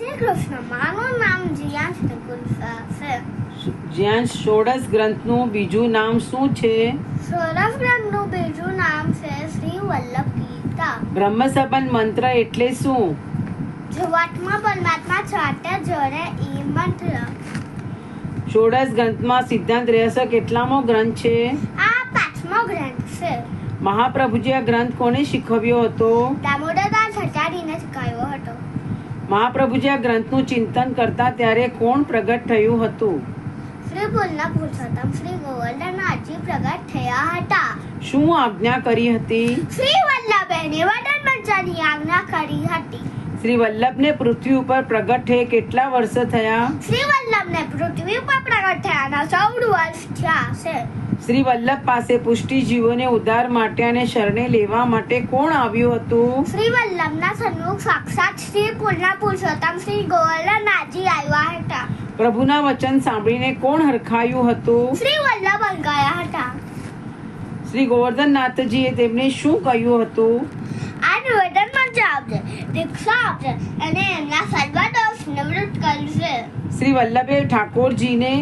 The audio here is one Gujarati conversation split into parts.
શ્રી કૃષ્ણ મારું નામ જીયાંશ નકુલ છે જ્યાં ષોડશ ગ્રંથનું બીજું નામ શું છે સૌરભ ગ્રંથનું બીજું નામ છે શ્રી વલ્લભ ગીતા બ્રહ્મ સંબંધ મંત્ર એટલે શું જવાટમાં પરમાત્મા છાટે જોડે એ મંત્ર ષોડશ ગ્રંથમાં સિદ્ધાંત રહેશે કેટલામો ગ્રંથ છે આ પાંચમો ગ્રંથ છે મહાપ્રભુજી આ ગ્રંથ કોને શીખવ્યો હતો? દામોદરદાસ હટાડીને શીખાયો હતો મહાપ્રભુજી આ ગ્રંથનું ચિંતન કરતા ત્યારે કોણ પ્રગટ થયું હતું? શ્રી પુલના પુરુષોત્તમ શ્રી ગોવર્ધનનાથજી પ્રગટ થયા હતા. શું આજ્ઞા કરી હતી? શ્રી વલ્લભે વડન મંચાની આજ્ઞા કરી હતી. શ્રી વલ્લભને પૃથ્વી ઉપર પ્રગટ થયે કેટલા વર્ષ થયા? શ્રી વલ્લભને પૃથ્વી ઉપર પ્રગટ થયાના ચૌદ વર્ષ થયા છે. શ્રી વલ્લભ પાસે પુષ્ટિ જીવોને ઉદ્ધાર માટે અને શરણે લેવા માટે કોણ આવ્યું હતું? શ્રી વલ્લભના સન્મુખ સાક્ષાત શ્રી પુલના પુરુષોત્તમ શ્રી ગોવર્ધનનાથજી આવ્યા હતા. પ્રભુના વચન સાંભળીને કોણ હરખાયું હતું? શ્રી વલ્લભ અંગાયા હતા. શ્રી ગોવર્ધનનાથજીએ તેમને શું કહ્યું હતું? આ નિવેદન મંચ આપશે દીક્ષા આપશે અને એમના સર્વ દોષ નિવૃત્ત કરશે શ્રી વલ્લભે ઠાકોરજીને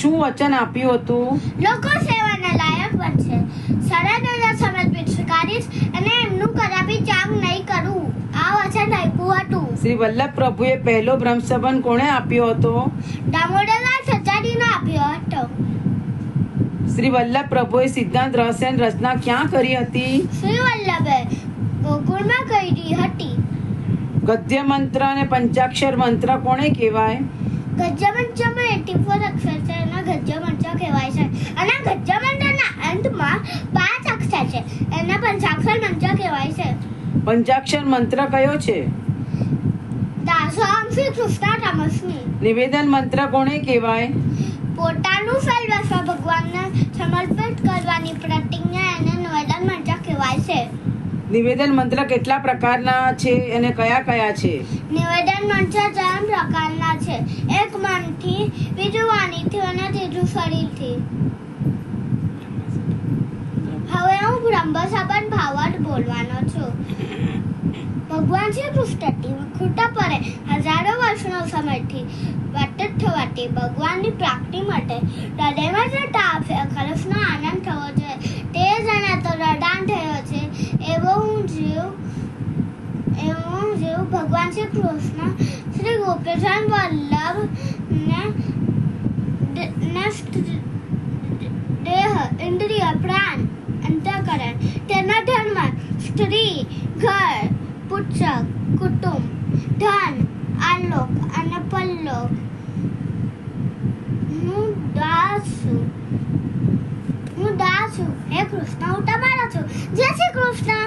શું વચન આપ્યું હતું? લોકો લાયક બનશે સરળ સમર્પિત સ્વીકારીશ અને એમનું કદાપી ત્યાગ નહીં કરું. આ વચન આપ્યું હતું. શ્રી વલ્લભ પ્રભુએ પહેલો બ્રહ્મ સંબંધ કોણે આપ્યો હતો? દામોદરલાલ સચાડીને આપ્યો હતો. શ્રી વલ્લભ પ્રભુએ સિદ્ધાંત રહસ્યની રચના ક્યાં કરી હતી? શ્રી વલ્લભે ગોકુળમાં કરી હતી. ગદ્ય મંત્ર અને પંચાક્ષર મંત્ર કોણે કહેવાય? ગજ્જમંચમાં એટી ફોર અક્ષર છે એના ગજ્જમંચ કહેવાય છે અને ગજ્જમંચના અંતમાં પાંચ અક્ષર છે. એને પંચાક્ષર મંત્ર કહેવાય છે. પંચાક્ષર મંત્ર કયો છે? દાસોહમ શ્રી કૃષ્ણ તમસ્મી. નિવેદન મંત્ર કોણે કહેવાય? પોતાનું સર્વસ્વ ભગવાનને સમર્પિત કરવાની પ્રતિજ્ઞા એને નિવેદન મંત્ર કહેવાય છે. નિવેદન મંત્ર કેટલા પ્રકારના છે અને કયા કયા છે? નિવેદન મંત્ર ત્રણ પ્રકારના છે. એક મનથી બીજું વાણીથી અને ત્રીજું શરીરથી. હવે હું બોલવાનો છું. ભગવાન શ્રી કૃષ્ણથી ખૂટા પરે હજારો વર્ષનો સમયથી વ્યતીત થવાથી ભગવાનની પ્રાપ્તિ માટે હૃદયમાં જતા આપે ખરસનો આનંદ થવો જોઈએ. તે જણા તો રડાન થયો છે. એવો હું જીવ, એવો હું જીવ ભગવાન શ્રી કૃષ્ણ શ્રી ગોપીચંદ વલ્લભ અંતઃકરણ ધર્મમાં સ્ત્રી ઘર પુસ્તક કુટુંબ ધન આલોક અને પલ્લોક હું દાસ છું હું દાસ છું હે કૃષ્ણ હું તમારો છું જય શ્રી કૃષ્ણ